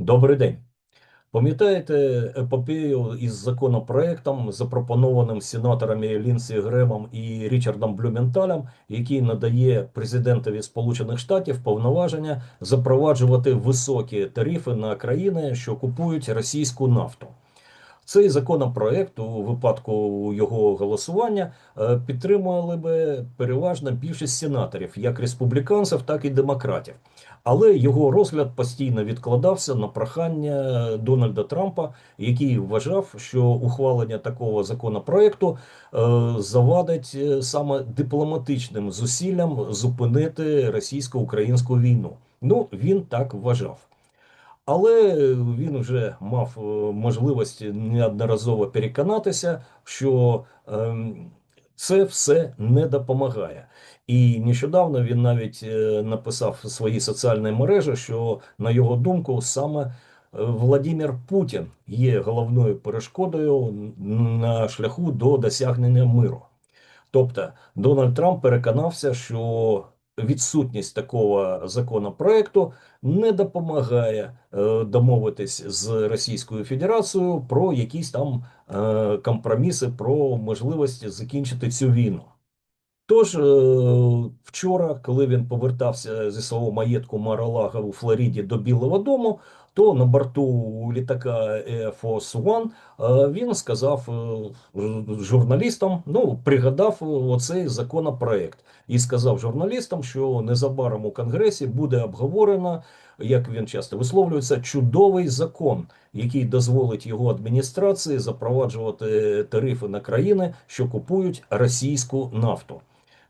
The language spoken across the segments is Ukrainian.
Добрий день. Пам'ятаєте епопею із законопроектом, запропонованим сенаторами Лінсі Гремом і Річардом Блюменталем, який надає президентові Сполучених Штатів повноваження запроваджувати високі тарифи на країни, що купують російську нафту. Цей законопроект у випадку його голосування е, підтримували би переважна більшість сенаторів, як республіканців, так і демократів. Але його розгляд постійно відкладався на прохання Дональда Трампа, який вважав, що ухвалення такого законопроекту е, завадить е, саме дипломатичним зусиллям зупинити російсько-українську війну. Ну він так вважав. Але він вже мав е, можливість неодноразово переконатися, що ем, це все не допомагає. І нещодавно він навіть е, написав в своїй соціальній мережі, що на його думку саме е, Владимир Путін є головною перешкодою на шляху до досягнення миру. Тобто Дональд Трамп переконався, що відсутність такого законопроекту не допомагає е, домовитись з Російською Федерацією про якісь там е, компроміси, про можливість закінчити цю війну. Тож е, вчора, коли він повертався зі свого маєтку Маралага у Флориді до Білого Дому, то на борту літака Air Force One е, він сказав е, журналістам, ну пригадав оцей законопроект і сказав журналістам, що незабаром у Конгресі буде обговорено, як він часто висловлюється, чудовий закон, який дозволить його адміністрації запроваджувати тарифи на країни, що купують російську нафту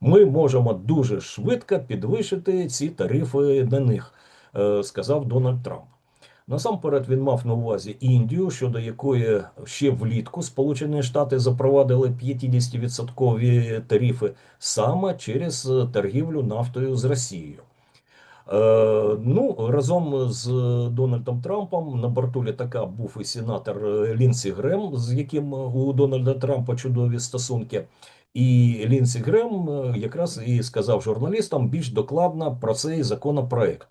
ми можемо дуже швидко підвищити ці тарифи на них, е, сказав Дональд Трамп. Насамперед він мав на увазі Індію, щодо якої ще влітку Сполучені Штати запровадили 50% тарифи саме через торгівлю нафтою з Росією. Е, ну, разом з Дональдом Трампом на борту літака був і сенатор Лінсі Грем, з яким у Дональда Трампа чудові стосунки. І Лінсі Грем якраз і сказав журналістам більш докладно про цей законопроект.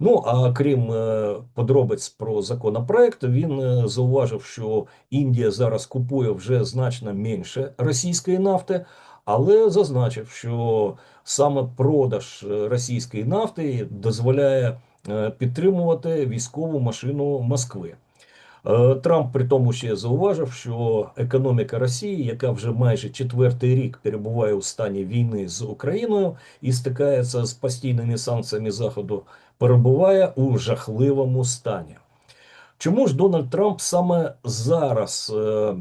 Ну а крім е, подробиць про законопроект, він е, зауважив, що Індія зараз купує вже значно менше російської нафти, але зазначив, що саме продаж російської нафти дозволяє підтримувати військову машину Москви. Е, Трамп при тому ще зауважив, що економіка Росії, яка вже майже четвертий рік перебуває у стані війни з Україною і стикається з постійними санкціями Заходу, перебуває у жахливому стані. Чому ж Дональд Трамп саме зараз е,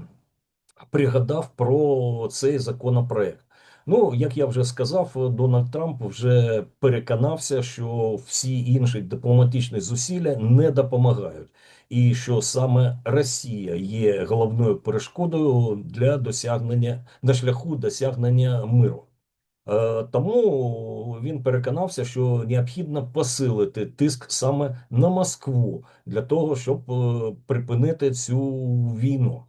пригадав про цей законопроект? Ну, як я вже сказав, Дональд Трамп вже переконався, що всі інші дипломатичні зусилля не допомагають і що саме Росія є головною перешкодою для досягнення на шляху досягнення миру. Е, тому він переконався, що необхідно посилити тиск саме на Москву для того, щоб е, припинити цю війну.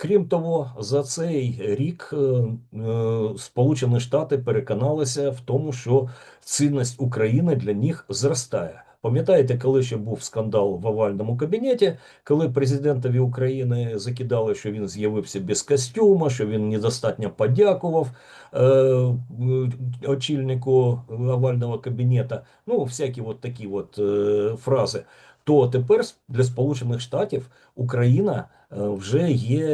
Е, крім того, за цей рік Сполучені Штати переконалися в тому, що цінність України для них зростає. Пам'ятаєте, коли ще був скандал в овальному кабінеті, коли президентові України закидали, що він з'явився без костюма, що він недостатньо подякував е, очільнику овального кабінета, ну, всякі от такі от е, фрази. То тепер для Сполучених Штатів Україна е, вже є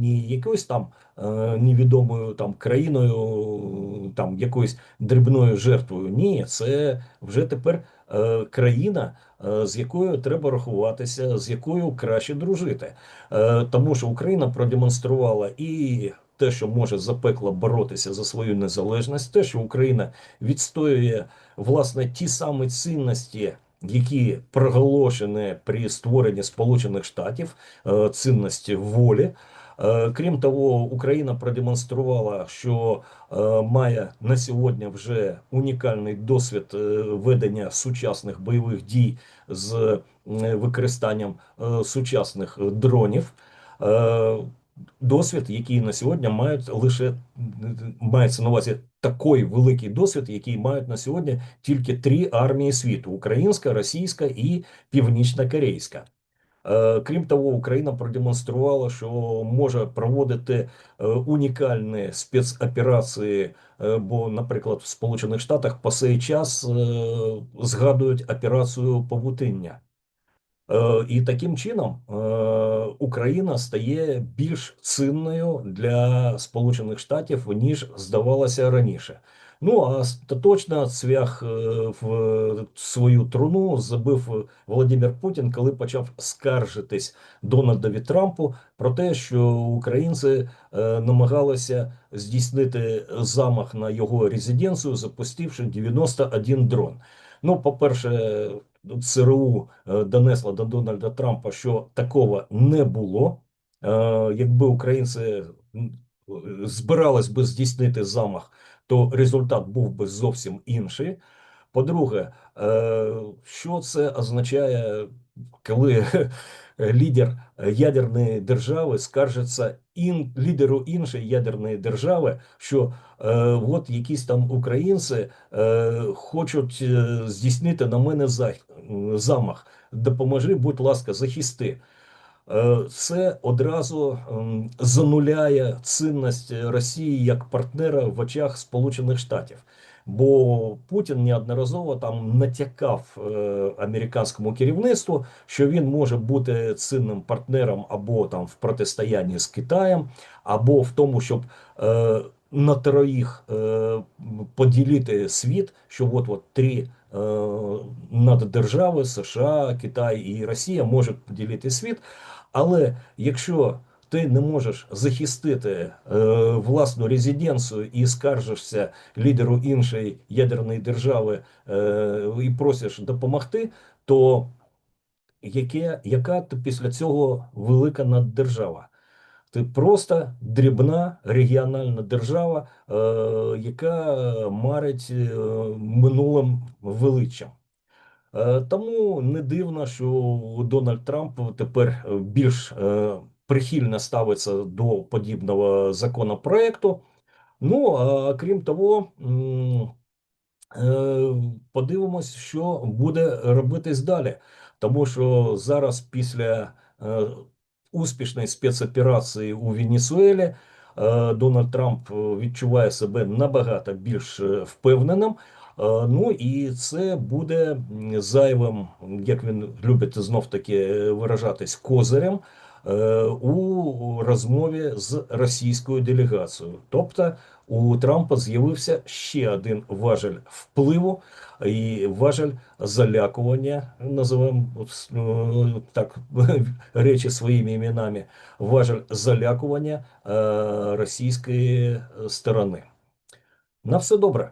не якоюсь там е, невідомою там країною, там якоюсь дрібною жертвою. Ні, це вже тепер Е, країна, з якою треба рахуватися, з якою краще дружити, тому що Україна продемонструвала і. Те, що може запекло боротися за свою незалежність, те, що Україна відстоює власне ті самі цінності, які проголошені при створенні Сполучених Штатів, цінності волі. Е, крім того, Україна продемонструвала, що е, має на сьогодні вже унікальний досвід е, ведення сучасних бойових дій з використанням сучасних дронів. Досвід, який на сьогодні мають лише мається на увазі такий великий досвід, який мають на сьогодні тільки три армії світу: українська, російська і північна корейська. Е, Крім того, Україна продемонструвала, що може проводити е, унікальні спецоперації. е, Бо, наприклад, в Сполучених Штатах по сей час згадують операцію Павутиння. Е, І таким чином е, Україна стає більш цінною для Сполучених Штатів, ніж здавалося раніше. Ну а остаточно цвях е, в свою труну забив Володимир Путін, коли почав скаржитись Дональдові Трампу про те, що українці намагалися здійснити замах на його резиденцію, запустивши 91 дрон. Ну, по-перше, ЦРУ е, донесла до Дональда Трампа, що такого не було. Е, Якби українці збирались би здійснити замах, то результат був би зовсім інший. По-друге, е, що це означає, коли лідер ядерної держави скаржиться ін, лідеру іншої ядерної держави, що е, от якісь там українці е, хочуть е, здійснити на мене за, замах. Допоможи, будь ласка, захисти. Е, Це одразу ем, зануляє цінність Росії як партнера в очах Сполучених Штатів. Бо Путін неодноразово там натякав е, американському керівництву, що він може бути цінним партнером або там в протистоянні з Китаєм, або в тому, щоб е, на троїх е, поділити світ, що от от три е, наддержави США, Китай і Росія можуть поділити світ. Але якщо ти не можеш захистити е, власну резиденцію і скаржишся лідеру іншої ядерної держави е, і просиш допомогти, то яке, яка ти після цього велика наддержава? Ти просто дрібна регіональна держава, е, яка марить е, минулим величчям. Е, Тому не дивно, що Дональд Трамп тепер більш е, прихильно ставиться до подібного законопроекту. Ну а крім того, е, подивимось, що буде робитись далі. Тому що зараз, після е, успішної спецоперації у Венесуелі, е, Дональд Трамп відчуває себе набагато більш впевненим. Ну і це буде зайвим, як він любить знов таки виражатись, козирем у розмові з російською делегацією. Тобто у Трампа з'явився ще один важель впливу і важель залякування, називаємо е, так речі своїми іменами, важель залякування е, російської сторони. На все добре.